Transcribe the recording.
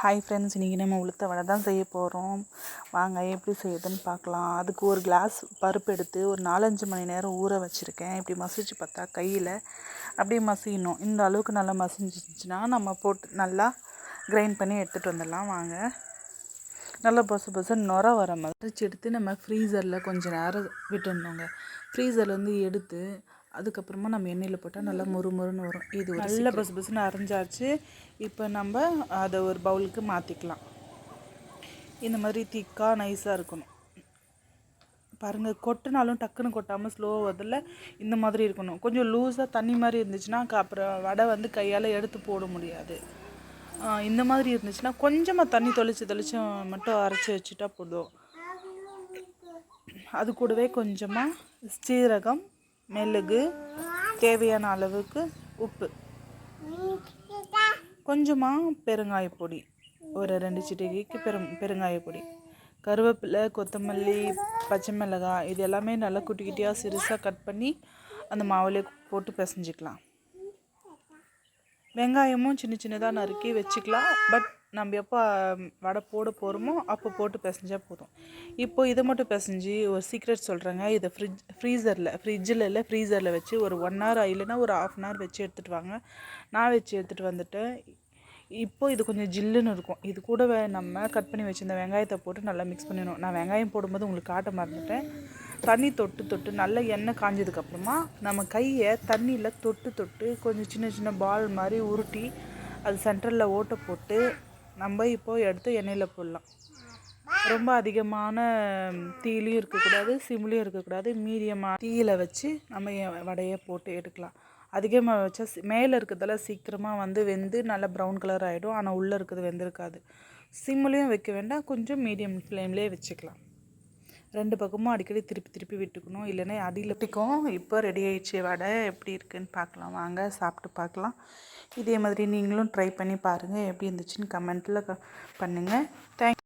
Hi friends இன்றைக்கி நம்ம உளுத்த வடை தான் செய்ய போகிறோம் வாங்க எப்படி செய்யுதுன்னு பார்க்கலாம். அதுக்கு ஒரு கிளாஸ் பருப்பு எடுத்து ஒரு நாலஞ்சு மணி நேரம் ஊற வச்சுருக்கேன். இப்படி மசிச்சு பார்த்தா கையில் அப்படியே மசியணும். இந்த அளவுக்கு நல்லா மசிஞ்சிச்சுன்னா நம்ம போட்டு நல்லா கிரைண்ட் பண்ணி எடுத்துகிட்டு வந்துடலாம். வாங்க. நல்லா பொசு பொசு நுர வர மாதிரி. எடுத்து நம்ம ஃப்ரீசரில் கொஞ்சம் நேரம் விட்டுருந்தோங்க ஃப்ரீசர்லேருந்து எடுத்து அதுக்கப்புறமா நம்ம எண்ணெயில் போட்டால் நல்லா மொறு மொறுன்னு வரும். இது ஒரு நல்ல பசு பசுன்னு அரைஞ்சாச்சு. இப்போ நம்ம அதை ஒரு பவுலுக்கு மாற்றிக்கலாம் இந்த மாதிரி திக்காக நைஸாக இருக்கணும். பாருங்கள் கொட்டினாலும் டக்குன்னு கொட்டாமல் ஸ்லோவாக அதில் இந்த மாதிரி இருக்கணும். கொஞ்சம் லூஸாக தண்ணி மாதிரி இருந்துச்சுன்னா அப்புறம் வடை வந்து கையால் எடுத்து போட முடியாது. இந்த மாதிரி இருந்துச்சுன்னா கொஞ்சமாக தண்ணி தொளிச்சு தொளிச்சு மட்டும் அரைச்சி வச்சுட்டா போதும். அது கூடவே கொஞ்சமாக சீரகம் மிளகு தேவையான அளவுக்கு உப்பு. கொஞ்சமாக பெருங்காய பொடி ஒரு ரெண்டு சிட்டிகைக்கு பெரும் பெருங்காய பொடி. கருவேப்பிலை கொத்தமல்லி பச்சை மிளகாய் இது எல்லாமே நல்லா குட்டி குட்டியாக சிறுசாக கட் பண்ணி அந்த மாவுலேயே போட்டு பிசைஞ்சிக்கலாம். வெங்காயமும் சின்ன சின்னதாக நறுக்கி வச்சுக்கலாம். பட் நம்ம எப்போ வடை போட போகிறோமோ அப்போ போட்டு பிசைஞ்சால் போதும். இப்போது இதை மட்டும் பிசைஞ்சு ஒரு சீக்ரெட் சொல்கிறேங்க இதை ஃப்ரிட்ஜ் ஃப்ரீசரில் ஃப்ரிட்ஜில் இல்லை ஃப்ரீசரில் வச்சு ஒரு ஒன் ஹவர் இல்லைன்னா ஒரு ஆஃப் அன் ஹவர் வச்சு எடுத்துகிட்டு வாங்க. நான் வச்சு எடுத்துகிட்டு வந்துட்டு இப்போ இது கொஞ்சம் ஜில்லுன்னு இருக்கும். இது கூட நம்ம கட் பண்ணி வச்சுருந்த வெங்காயத்தை போட்டு நல்லா மிக்ஸ் பண்ணிடணும். நான் வெங்காயம் போடும்போது உங்களுக்கு காட்ட மறந்துட்டேன். தண்ணி தொட்டு தொட்டு நல்ல எண்ணெய் காஞ்சதுக்கப்புறமா நம்ம கையை தண்ணியில் தொட்டு தொட்டு கொஞ்சம் சின்ன சின்ன பால் மாதிரி உருட்டி அது சென்டரில் ஓட்டை போட்டு நம்ம இப்போது எடுத்து எண்ணெயில் போடலாம். ரொம்ப அதிகமான தீலையும் இருக்கக்கூடாது சிம்லையும் இருக்கக்கூடாது. மீடியமாக தீயில் வச்சு நம்ம வடையை போட்டு எடுக்கலாம். அதிகமாக வச்சா மேலே இருக்கிறதெல்லாம் சீக்கிரமாக வந்து வெந்து நல்லா ப்ரௌன் கலர் ஆகிடும் ஆனால் உள்ளே இருக்கிறது வெந்திருக்காது. சிம்லேயும் வைக்க வேண்டாம். கொஞ்சம் மீடியம் ஃப்ளேம்லேயே வச்சுக்கலாம். ரெண்டு பக்கமும் அடிக்கடி திருப்பி திருப்பி விட்டுக்கணும். இல்லைன்னா அடியில் பிடிக்கும் இப்போ ரெடி ஆயிடுச்சு வடை எப்படி இருக்குன்னு பார்க்கலாம். வாங்க சாப்பிட்டு பார்க்கலாம். இதே மாதிரி நீங்களும் ட்ரை பண்ணி பாருங்கள் எப்படி இருந்துச்சுன்னு கமெண்ட்டில் பண்ணுங்கள் தேங்க்